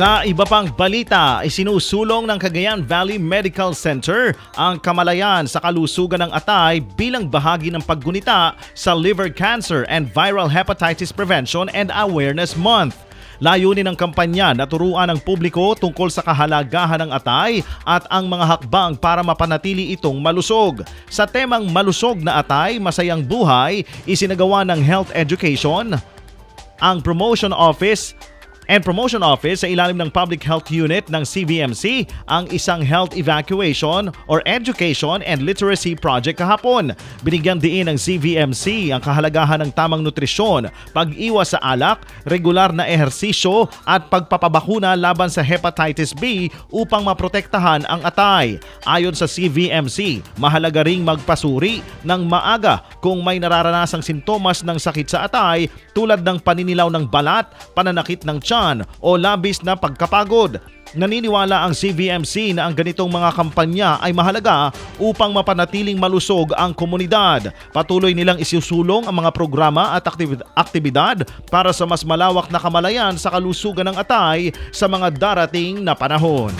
Sa iba pang balita, isinusulong ng Cagayan Valley Medical Center ang kamalayan sa kalusugan ng atay bilang bahagi ng paggunita sa liver cancer and viral hepatitis prevention and awareness month. Layunin ng kampanya na turuan ang publiko tungkol sa kahalagahan ng atay at ang mga hakbang para mapanatili itong malusog. Sa temang malusog na atay, masayang buhay, isinagawa ng health education, ang promotion office and promotion office sa ilalim ng Public Health Unit ng CVMC ang isang health evacuation or education and literacy project kahapon. Binigyan diin ng CVMC ang kahalagahan ng tamang nutrisyon, pag-iwas sa alak, regular na ehersisyo at pagpapabakuna laban sa hepatitis B upang maprotektahan ang atay. Ayon sa CVMC, mahalaga ring magpasuri ng maaga kung may nararanasang sintomas ng sakit sa atay tulad ng paninilaw ng balat, pananakit ng tiyan o labis na pagkapagod. Naniniwala ang CVMC na ang ganitong mga kampanya ay mahalaga upang mapanatiling malusog ang komunidad. Patuloy nilang isusulong ang mga programa at aktib- aktibidad para sa mas malawak na kamalayan sa kalusugan ng atay sa mga darating na panahon.